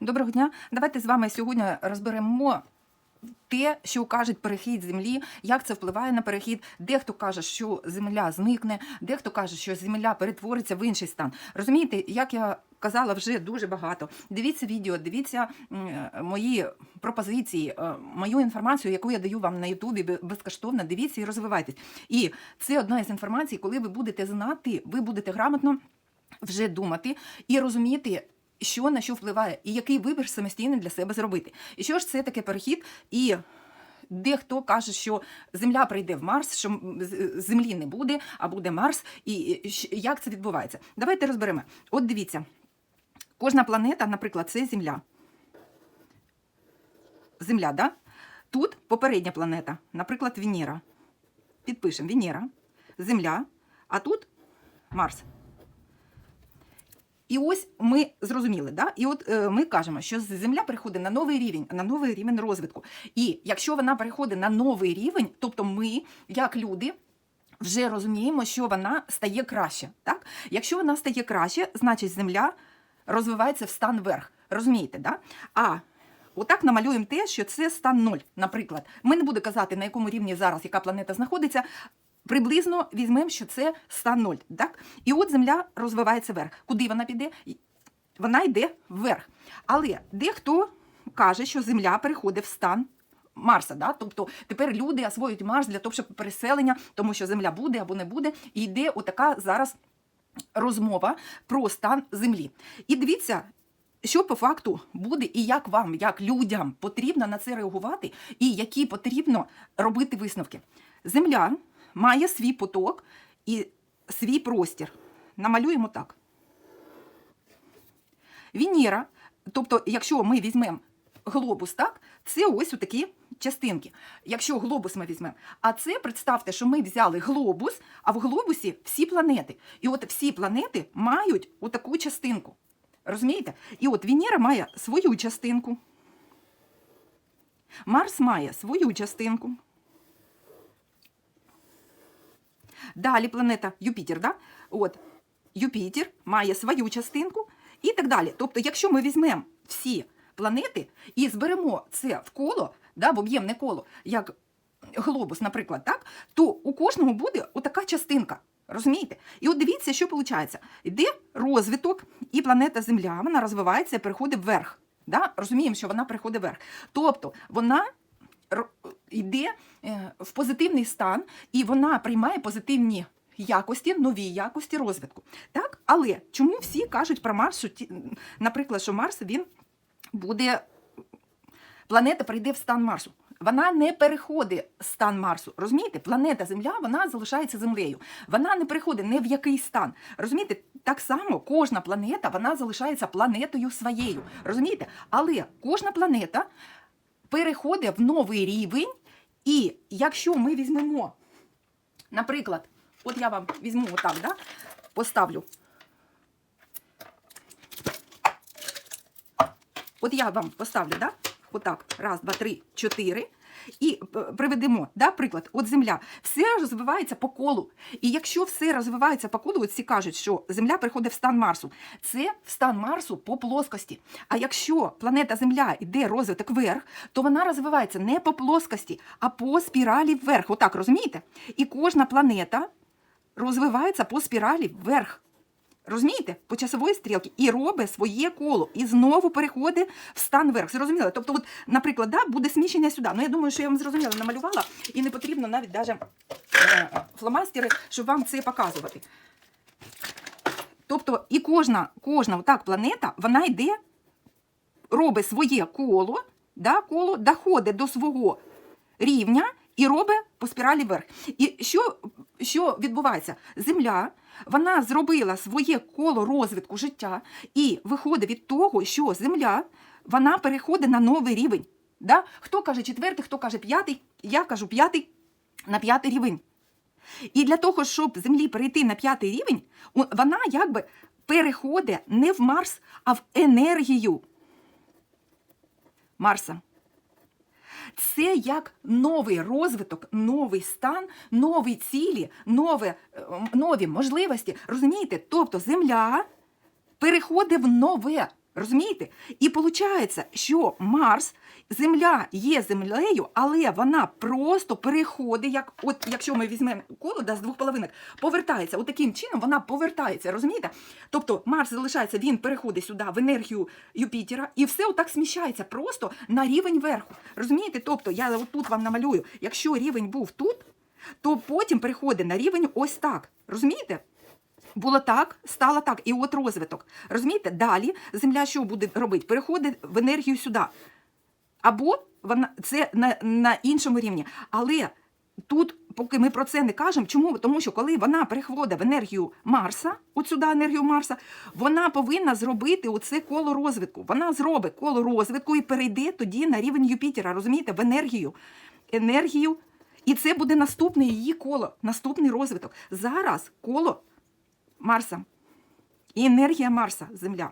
Доброго дня. Давайте з вами сьогодні розберемо те, що кажуть перехід землі, як це впливає на перехід. Дехто каже, що земля зникне, дехто каже, що земля перетвориться в інший стан. Розумієте, як я казала вже дуже багато. Дивіться відео, дивіться мої пропозиції, е, мою інформацію, яку я даю вам на Ютубі безкоштовно. Дивіться і розвивайтесь. І це одна із інформацій, коли ви будете знати, ви будете грамотно вже думати і розуміти. Що на що впливає, і який вибір самостійно для себе зробити. І що ж це таке перехід? І дехто каже, що Земля прийде в Марс, що Землі не буде, а буде Марс. І як це відбувається? Давайте розберемо. От дивіться, кожна планета, наприклад, це Земля. Земля, да? Тут попередня планета, наприклад, Венера. Підпишемо Венера, Земля, а тут Марс. І ось ми зрозуміли, да? і от е, ми кажемо, що Земля переходить на новий рівень, на новий рівень розвитку. І якщо вона переходить на новий рівень, тобто ми, як люди, вже розуміємо, що вона стає краще. Так? Якщо вона стає краще, значить Земля розвивається в стан вверх. Розумієте, да? А отак намалюємо те, що це стан 0, наприклад. Ми не будемо казати, на якому рівні зараз яка планета знаходиться. Приблизно візьмемо, що це стан 0. Так? І от Земля розвивається вверх. Куди вона піде? Вона йде вверх. Але дехто каже, що Земля переходить в стан Марса. Да? Тобто тепер люди освоюють Марс для того, щоб переселення, тому що Земля буде або не буде. І йде отака зараз розмова про стан Землі. І дивіться. Що по факту буде, і як вам, як людям, потрібно на це реагувати, і які потрібно робити висновки. Земля має свій поток і свій простір. Намалюємо так. Венера, тобто, якщо ми візьмемо глобус, так, це ось такі частинки. Якщо глобус ми візьмемо, а це представте, що ми взяли глобус, а в глобусі всі планети. І от всі планети мають отаку частинку. Розумієте? І от Венера має свою частинку. Марс має свою частинку. Далі планета Юпітер, да? От, Юпітер має свою частинку і так далі. Тобто, якщо ми візьмемо всі планети і зберемо це в коло, да, в об'ємне коло, як глобус, наприклад, так, то у кожного буде отака частинка. Розумієте? І от дивіться, що виходить. Йде розвиток, і планета Земля вона розвивається і переходить вверх. Да? Розуміємо, що вона переходить вверх. Тобто вона йде е, в позитивний стан, і вона приймає позитивні якості, нові якості розвитку. Так? Але чому всі кажуть про Марс, що наприклад, що Марс він буде планета прийде в стан Марсу. Вона не переходить стан Марсу. Розумієте, планета Земля вона залишається землею. Вона не переходить ні в який стан. Розумієте, так само кожна планета вона залишається планетою своєю. Розумієте? Але кожна планета переходить в новий рівень. І якщо ми візьмемо, наприклад, от я вам візьму отак, да, поставлю. От я вам поставлю, да? Отак, раз, два, три, чотири. І е, приведемо, да, приклад, от земля, все розвивається по колу. І якщо все розвивається по колу, от всі кажуть, що Земля приходить в стан Марсу, це в стан Марсу по плоскості. А якщо планета Земля йде розвиток вверх, то вона розвивається не по плоскості, а по спіралі вверх. Отак, розумієте? І кожна планета розвивається по спіралі вверх. Розумієте? По часової стрілки і робить своє коло, і знову переходить в стан вверх. Зрозуміло? Тобто, от, наприклад, да, буде сміщення сюди. Ну, я думаю, що я вам зрозуміло намалювала, і не потрібно навіть даже е, фломастери, щоб вам це показувати. Тобто, і кожна, кожна отак планета, вона йде, робить своє коло, да, коло доходить до свого рівня і робить по спіралі вверх. І що, що відбувається? Земля вона зробила своє коло розвитку життя і виходить від того, що земля вона переходить на новий рівень. Да? Хто каже четвертий, хто каже п'ятий, я кажу п'ятий на п'ятий рівень. І для того, щоб землі перейти на п'ятий рівень, вона якби переходить не в Марс, а в енергію Марса. Це як новий розвиток, новий стан, нові цілі, нове, е, нові можливості. Розумієте? Тобто земля переходить в нове Розумієте? І виходить, що Марс, Земля є землею, але вона просто переходить, як от якщо ми візьмемо коло да, з двох половинок, повертається. От чином вона повертається, розумієте? Тобто Марс залишається, він переходить сюди в енергію Юпітера, і все отак сміщається просто на рівень верху. Розумієте? Тобто, я отут вам намалюю, якщо рівень був тут, то потім переходить на рівень ось так. Розумієте? Було так, стало так, і от розвиток. Розумієте? Далі земля що буде робити? Переходить в енергію сюди. Або вона це на, на іншому рівні. Але тут, поки ми про це не кажемо, чому? Тому що коли вона переходить в енергію Марса, от сюди енергію Марса, вона повинна зробити оце коло розвитку. Вона зробить коло розвитку і перейде тоді на рівень Юпітера, розумієте, в енергію. Енергію. І це буде наступне її коло, наступний розвиток. Зараз коло Марса. І енергія Марса, Земля.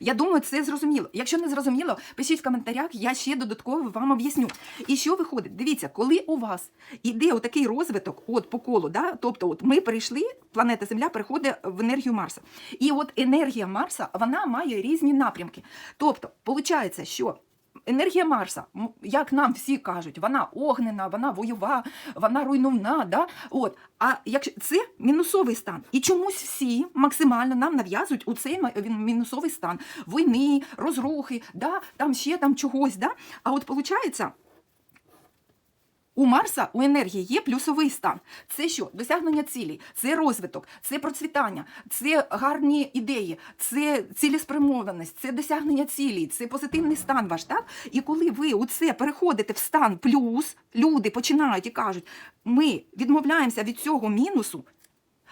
Я думаю, це зрозуміло. Якщо не зрозуміло, пишіть в коментарях, я ще додатково вам об'ясню. І що виходить? Дивіться, коли у вас іде отакий розвиток от по колу, да? тобто от ми прийшли, планета Земля переходить в енергію Марса. І от енергія Марса вона має різні напрямки. Тобто, виходить, що енергія Марса, як нам всі кажуть, вона огнена, вона войова, вона руйновна. Да? От. А якщо це мінусовий стан, і чомусь всі максимально нам нав'язують у цей мінусовий стан війни, розрухи, да? там ще там чогось. Да? А от виходить, у Марса у енергії є плюсовий стан. Це що? Досягнення цілей, це розвиток, це процвітання, це гарні ідеї, це цілеспрямованість, це досягнення цілей, це позитивний стан ваш. Так? І коли ви у це переходите в стан плюс, люди починають і кажуть, ми відмовляємося від цього мінусу.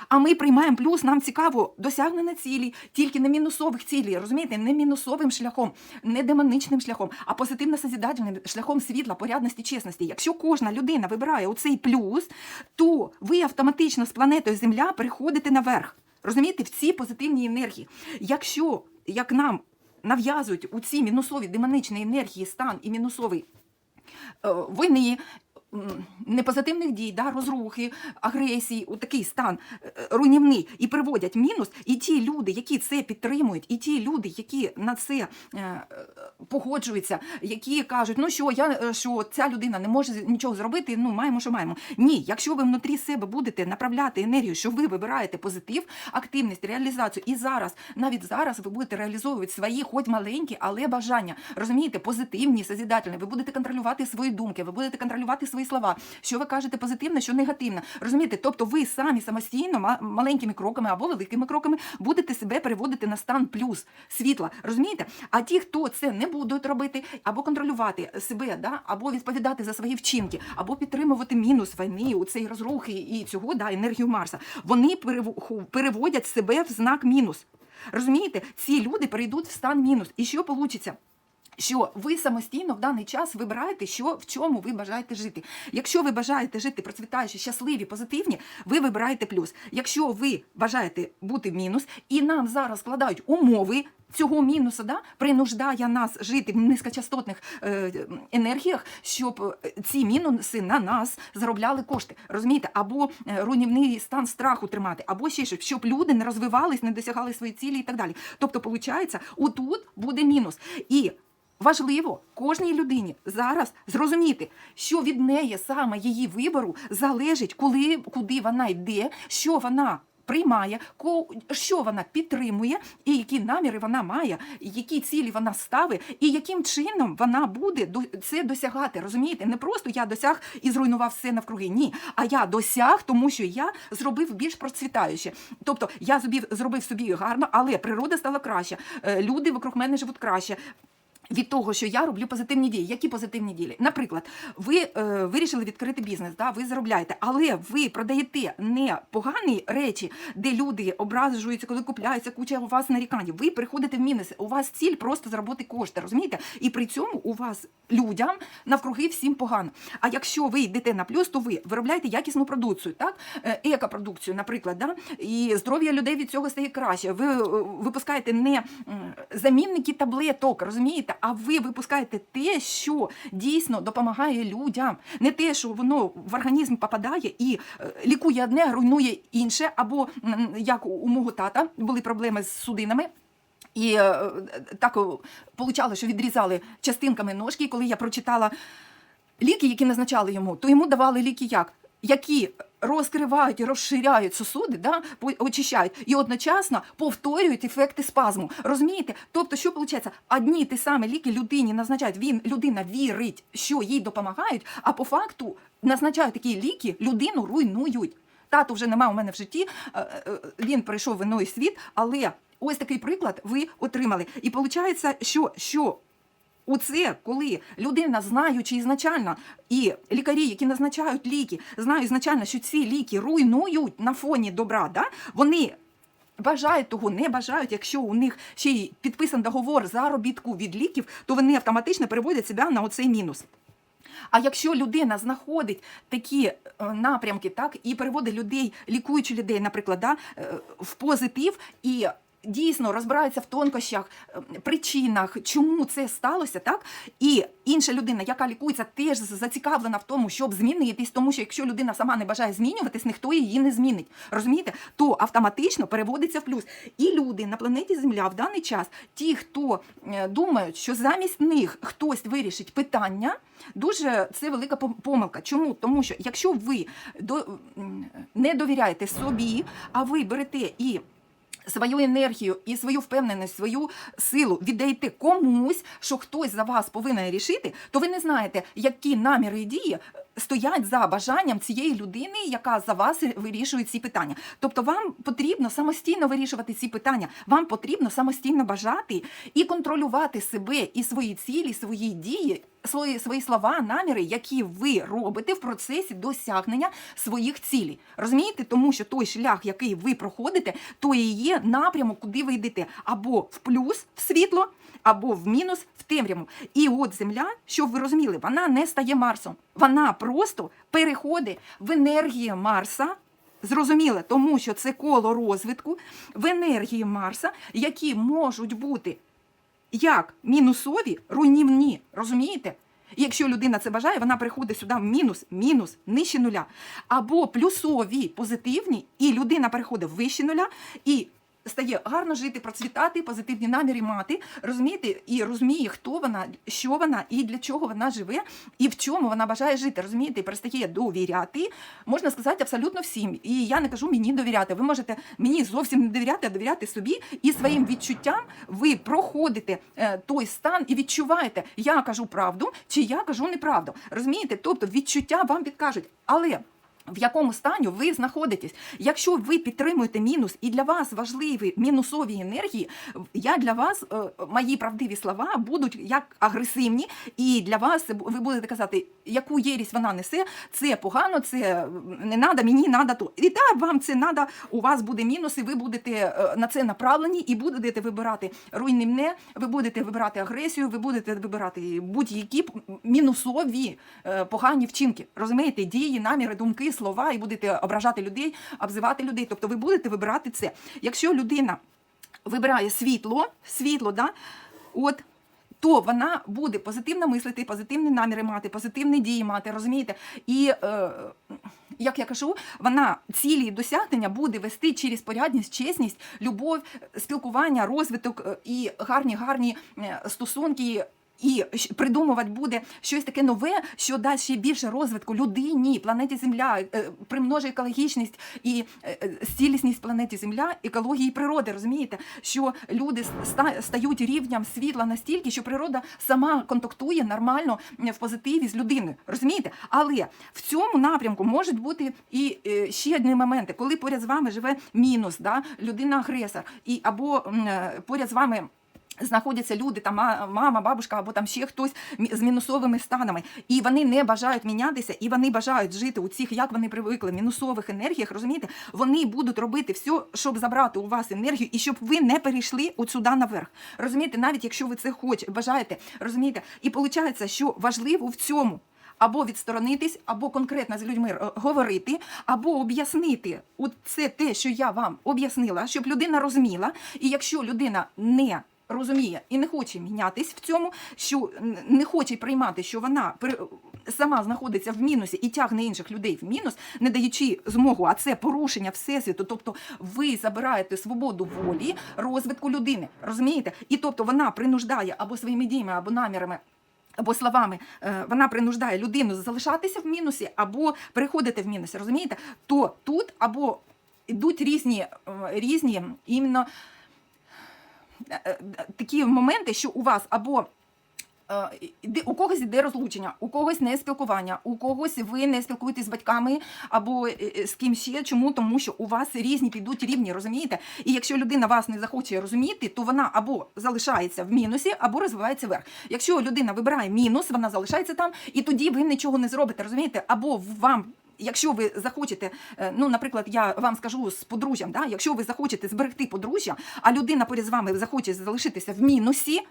А ми приймаємо плюс, нам цікаво досягнення цілі, тільки не мінусових цілей, розумієте, не мінусовим шляхом, не демоничним шляхом, а позитивно созидательним шляхом світла, порядності, чесності. Якщо кожна людина вибирає оцей плюс, то ви автоматично з планетою Земля переходите наверх. Розумієте, в ці позитивні енергії. Якщо як нам нав'язують у ці мінусові демоничні енергії, стан і мінусовий е, війни, м, непозитивних дій, да, розрухи, агресії, у такий стан е, руйнівний і приводять мінус, і ті люди, які це підтримують, і ті люди, які на це е, погоджуються, які кажуть, ну що я е, що ця людина не може нічого зробити, ну маємо, що маємо. Ні, якщо ви внутрі себе будете направляти енергію, що ви вибираєте позитив, активність, реалізацію, і зараз, навіть зараз, ви будете реалізовувати свої, хоч маленькі, але бажання. Розумієте, позитивні, созидательні. Ви будете контролювати свої думки, ви будете контролювати свої слова. Що ви кажете позитивне, що негативне. Розумієте, тобто ви самі самостійно, маленькими кроками або великими кроками будете себе переводити на стан плюс світла. Розумієте? А ті, хто це не будуть робити, або контролювати себе, да? або відповідати за свої вчинки, або підтримувати мінус війни, у цей розрухи і цього да, енергію Марса, вони переводять себе в знак мінус. Розумієте, ці люди перейдуть в стан мінус. І що вийде? Що ви самостійно в даний час вибираєте, що в чому ви бажаєте жити. Якщо ви бажаєте жити процвітаючі, щасливі, позитивні, ви вибираєте плюс. Якщо ви бажаєте бути в мінус, і нам зараз складають умови цього мінуса, да, принуждає нас жити в низькочастотних е, енергіях, щоб е, ці мінуси на нас заробляли кошти. Розумієте, або е, руйнівний стан страху тримати, або ще щось, щоб люди не розвивались, не досягали свої цілі і так далі. Тобто, виходить, отут буде мінус. І Важливо кожній людині зараз зрозуміти, що від неї саме її вибору залежить, коли куди вона йде, що вона приймає, що вона підтримує, і які наміри вона має, які цілі вона ставить, і яким чином вона буде це досягати. Розумієте, не просто я досяг і зруйнував все навкруги. Ні, а я досяг, тому що я зробив більш процвітаюче. Тобто я зробив, собі гарно, але природа стала краще. е, Люди вокруг мене живуть краще. Від того, що я роблю позитивні дії. Які позитивні дії? Наприклад, ви е, вирішили відкрити бізнес, да, ви заробляєте, але ви продаєте не погані речі, де люди ображуються, коли купляються, куча у вас нарікань. Ви приходите в мінус. У вас ціль просто заробити кошти, розумієте? І при цьому у вас людям навкруги всім погано. А якщо ви йдете на плюс, то ви виробляєте якісну продукцію, так Е, екопродукцію, наприклад, да? і здоров'я людей від цього стає краще. Ви е, випускаєте не замінники таблеток, розумієте, а ви випускаєте те, що дійсно допомагає людям, не те, що воно в організм попадає і е, лікує одне, руйнує інше, або як у мого тата були проблеми з судинами. І е, так получало, що відрізали частинками ножки. І коли я прочитала ліки, які назначали йому, то йому давали ліки як? Які розкривають і розширяють сосуди, да, очищають і одночасно повторюють ефекти спазму. Розумієте? Тобто, що виходить? Одні ті самі ліки людині назначають. Він людина вірить, що їй допомагають, а по факту назначають такі ліки, людину руйнують. Тато вже немає у мене в житті. е, е, Він прийшов в іной світ, але ось такий приклад ви отримали. І виходить, що, що Оце, коли людина, знаючи ізначально, і лікарі, які назначають ліки, знають ізначально, що ці ліки руйнують на фоні добра, да? вони бажають того, не бажають, якщо у них ще й підписан договор заробітку від ліків, то вони автоматично переводять себе на оцей мінус. А якщо людина знаходить такі е, напрямки, так і переводить людей, лікуючи людей, наприклад, да, е, в позитив і дійсно розбирається в тонкощах, е, причинах, чому це сталося, так і інша людина, яка лікується, теж зацікавлена в тому, щоб змінитись, тому що якщо людина сама не бажає змінюватись, ніхто її не змінить. Розумієте? То автоматично переводиться в плюс. І люди на планеті Земля в даний час, ті, хто е, думають, що замість них хтось вирішить питання. Дуже це велика помилка. Чому? Тому що якщо ви не довіряєте собі, а ви берете і свою енергію і свою впевненість, свою силу віддаєте комусь, що хтось за вас повинен рішити, то ви не знаєте, які наміри і дії стоять за бажанням цієї людини, яка за вас вирішує ці питання. Тобто вам потрібно самостійно вирішувати ці питання. Вам потрібно самостійно бажати і контролювати себе і свої цілі, свої дії. Свої свої слова, наміри, які ви робите в процесі досягнення своїх цілей. Розумієте, тому що той шлях, який ви проходите, то і є напрямок, куди ви йдете, або в плюс в світло, або в мінус в темряву. І от земля, щоб ви розуміли, вона не стає Марсом. Вона просто переходить в енергію Марса. Зрозуміло, тому що це коло розвитку в енергії Марса, які можуть бути як мінусові, руйнівні. Розумієте? Якщо людина це бажає, вона приходить сюди в мінус, мінус, нижче нуля. Або плюсові, позитивні, і людина переходить в вище нуля і стає гарно жити, процвітати, позитивні наміри мати, розумієте, і розуміє, хто вона, що вона і для чого вона живе, і в чому вона бажає жити. Розумієте, перестає довіряти, можна сказати, абсолютно всім. І я не кажу мені довіряти. Ви можете мені зовсім не довіряти, а довіряти собі і своїм відчуттям ви проходите е, той стан і відчуваєте, я кажу правду чи я кажу неправду. Розумієте? Тобто відчуття вам підкажуть, але. В якому стані ви знаходитесь? Якщо ви підтримуєте мінус і для вас важливі мінусові енергії, я для вас е, мої правдиві слова будуть як агресивні, і для вас ви будете казати, яку єрість вона несе, це погано, це не треба, мені треба то. І так вам це треба, у вас буде мінус, і ви будете е, на це направлені, і будете вибирати руйнівне, ви будете вибирати агресію, ви будете вибирати будь-які мінусові е, погані вчинки. Розумієте, дії, наміри, думки, слова, і будете ображати людей, обзивати людей. Тобто ви будете вибирати це. Якщо людина вибирає світло, світло, да, от. То вона буде позитивно мислити, позитивні наміри мати, позитивні дії мати, розумієте? І е, як я кажу, вона цілі досягнення буде вести через порядність, чесність, любов, спілкування, розвиток е, і гарні гарні е, стосунки. І придумувати буде щось таке нове, що дасть ще більше розвитку людині, планеті Земля, е, примножує екологічність і е, е, цілісність планеті Земля, екології природи. Розумієте, що люди стають рівнем світла настільки, що природа сама контактує нормально в позитиві з людиною. Розумієте? Але в цьому напрямку можуть бути і ще одні моменти, коли поряд з вами живе мінус, да, людина-агресор, і або поряд з вами. Знаходяться люди, там мама, бабушка або там ще хтось з мінусовими станами, і вони не бажають мінятися, і вони бажають жити у цих, як вони привикли, мінусових енергіях. Розумієте, вони будуть робити все, щоб забрати у вас енергію, і щоб ви не перейшли от сюди наверх. Розумієте, навіть якщо ви це хочете, бажаєте, розумієте, і виходить, що важливо в цьому. Або відсторонитись, або конкретно з людьми е, говорити, або об'яснити от це те, що я вам об'яснила, щоб людина розуміла. І якщо людина не розуміє і не хоче мінятись в цьому, що не хоче приймати, що вона сама знаходиться в мінусі і тягне інших людей в мінус, не даючи змогу, а це порушення всесвіту. Тобто ви забираєте свободу волі розвитку людини. Розумієте? І тобто вона принуждає або своїми діями, або намірами. Або словами е, вона принуждає людину залишатися в мінусі, або переходити в мінусі, розумієте? То тут або йдуть різні, е, різні іменно такі моменти, що у вас або е, у когось іде розлучення, у когось не спілкування, у когось ви не спілкуєтесь з батьками або е, е, з ким ще. Чому? Тому що у вас різні підуть рівні, розумієте? І якщо людина вас не захоче розуміти, то вона або залишається в мінусі, або розвивається вверх. Якщо людина вибирає мінус, вона залишається там, і тоді ви нічого не зробите, розумієте? Або вам. Якщо ви захочете, е, ну, наприклад, я вам скажу з подружжям, да, якщо ви захочете зберегти подружжя, а людина поряд з вами захоче залишитися в мінусі,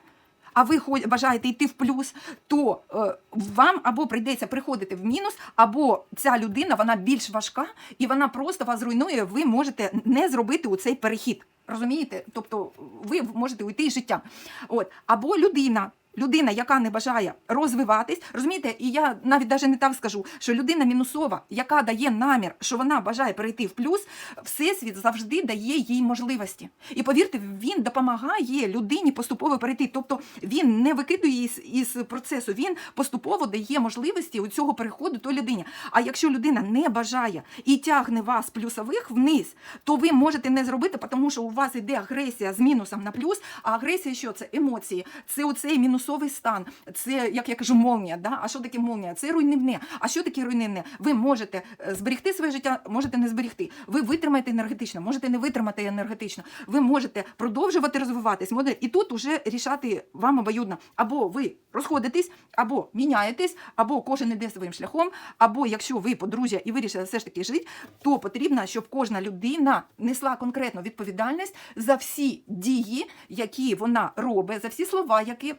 а ви бажаєте йти в плюс, то е, вам або прийдеться приходити в мінус, або ця людина вона більш важка і вона просто вас зруйнує. Ви можете не зробити у цей перехід. Розумієте? Тобто ви можете уйти із життя. От або людина. Людина, яка не бажає розвиватись, розумієте, і я навіть навіть не так скажу, що людина мінусова, яка дає намір, що вона бажає перейти в плюс, всесвіт завжди дає їй можливості. І повірте, він допомагає людині поступово перейти. Тобто він не викидує із, із процесу, він поступово дає можливості у цього переходу той людині. А якщо людина не бажає і тягне вас плюсових вниз, то ви можете не зробити, тому що у вас іде агресія з мінусом на плюс. А агресія що це емоції, це оцей мінусовий стан, це як я кажу, молнія. Да? А що таке молнія? Це руйнівне. А що таке руйнівне? Ви можете е, зберегти своє життя, можете не зберегти. Ви витримаєте енергетично, можете не витримати енергетично. Ви можете продовжувати розвиватись. І тут уже рішати вам обоюдно. Або ви розходитесь, або міняєтесь, або кожен іде своїм шляхом, або якщо ви подружжя і вирішили все ж таки жити, то потрібно, щоб кожна людина несла конкретну відповідальність за всі дії, які вона робить, за всі слова, які.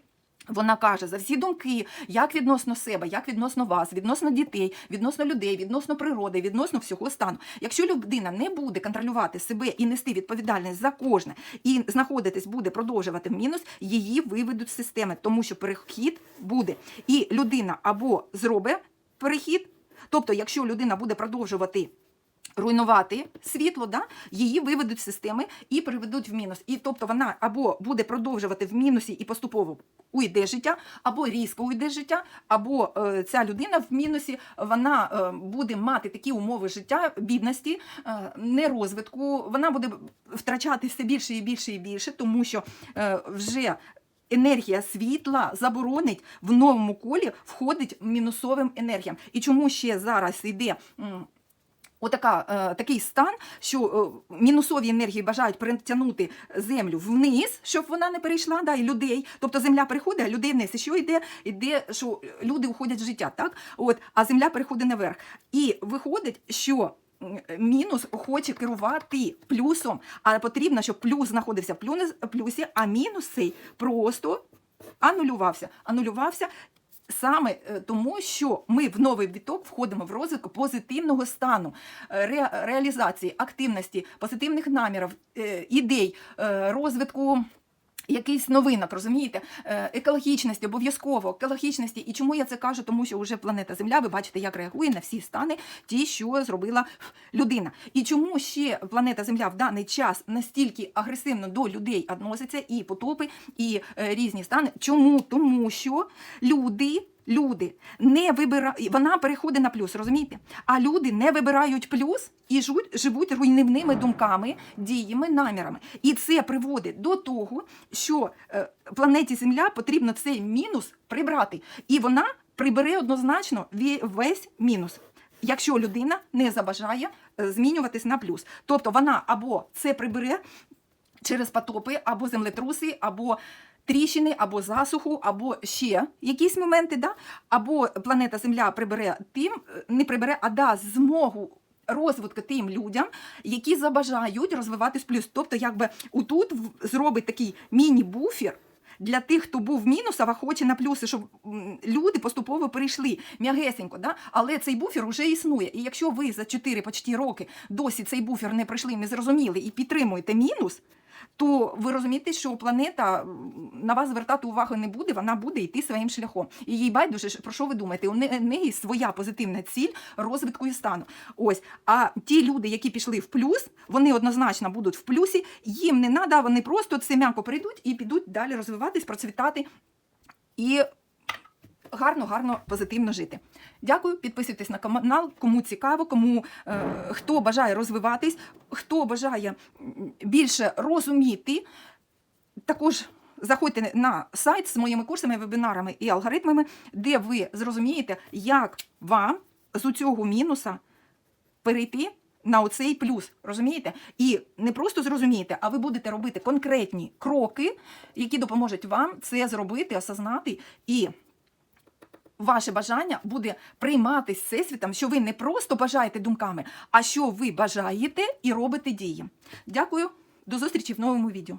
Вона каже за всі думки, як відносно себе, як відносно вас, відносно дітей, відносно людей, відносно природи, відносно всього стану. Якщо людина не буде контролювати себе і нести відповідальність за кожне, і знаходитись буде продовжувати мінус, її виведуть з системи, тому що перехід буде. І людина або зробить перехід, тобто, якщо людина буде продовжувати руйнувати світло, да, її виведуть з системи і приведуть в мінус. І тобто вона або буде продовжувати в мінусі і поступово уйде життя, або різко уйде життя, або е, ця людина в мінусі вона е, буде мати такі умови життя, бідності, е, нерозвитку. Вона буде втрачати все більше і більше і більше, тому що е, вже. Енергія світла заборонить в новому колі входить мінусовим енергіям. І чому ще зараз йде Отака, е, такий стан, що е, мінусові енергії бажають перетягнути землю вниз, щоб вона не перейшла, да, і людей. Тобто земля переходить, а людей вниз. І що йде? Йде, що люди уходять з життя, так? От, а земля переходить наверх. І виходить, що мінус хоче керувати плюсом, а потрібно, щоб плюс знаходився в плюсі, а мінус цей просто анулювався. Анулювався Саме е, тому, що ми в новий віток входимо в розвитку позитивного стану, е, ре- реалізації, активності, позитивних намірів, е, ідей, розвитку. Якийсь новинок, розумієте, Е, екологічності, обов'язково екологічності. І чому я це кажу? Тому що вже планета Земля, ви бачите, як реагує на всі стани, ті, що зробила людина. І чому ще планета Земля в даний час настільки агресивно до людей відноситься, і потопи, і е, різні стани. Чому? Тому що люди. Люди не вибирають, вона переходить на плюс, розумієте? А люди не вибирають плюс і живуть, живуть руйнівними думками, діями, намірами. І це приводить до того, що е, планеті Земля потрібно цей мінус прибрати. І вона прибере однозначно весь мінус. Якщо людина не забажає е, змінюватись на плюс, тобто вона або це прибере через потопи, або землетруси, або тріщини, або засуху, або ще якісь моменти, да? або планета Земля прибере тим, не прибере, а дасть змогу. Розвитку тим людям, які забажають розвиватись плюс. Тобто, якби отут зробить такий міні-буфер для тих, хто був в мінусах, а хоче на плюси, щоб люди поступово перейшли м'ягесенько. Да? Але цей буфер вже існує. І якщо ви за 4 почти роки досі цей буфер не пройшли, не зрозуміли і підтримуєте мінус, то ви розумієте, що планета на вас звертати увагу не буде, вона буде йти своїм шляхом. І їй байдуже, про що ви думаєте? У неї своя позитивна ціль розвитку і стану. Ось. А ті люди, які пішли в плюс, вони однозначно будуть в плюсі, їм не треба, вони просто це м'яко прийдуть і підуть далі розвиватись, процвітати і гарно, гарно, позитивно жити. Дякую, підписуйтесь на канал, кому цікаво, кому е, хто бажає розвиватись, хто бажає більше розуміти. Також заходьте на сайт з моїми курсами, вебінарами і алгоритмами, де ви зрозумієте, як вам з цього мінуса перейти на оцей плюс. Розумієте? І не просто зрозумієте, а ви будете робити конкретні кроки, які допоможуть вам це зробити, осознати і ваше бажання буде прийматися всесвітом, що ви не просто бажаєте думками, а що ви бажаєте і робите дії. Дякую, до зустрічі в новому відео.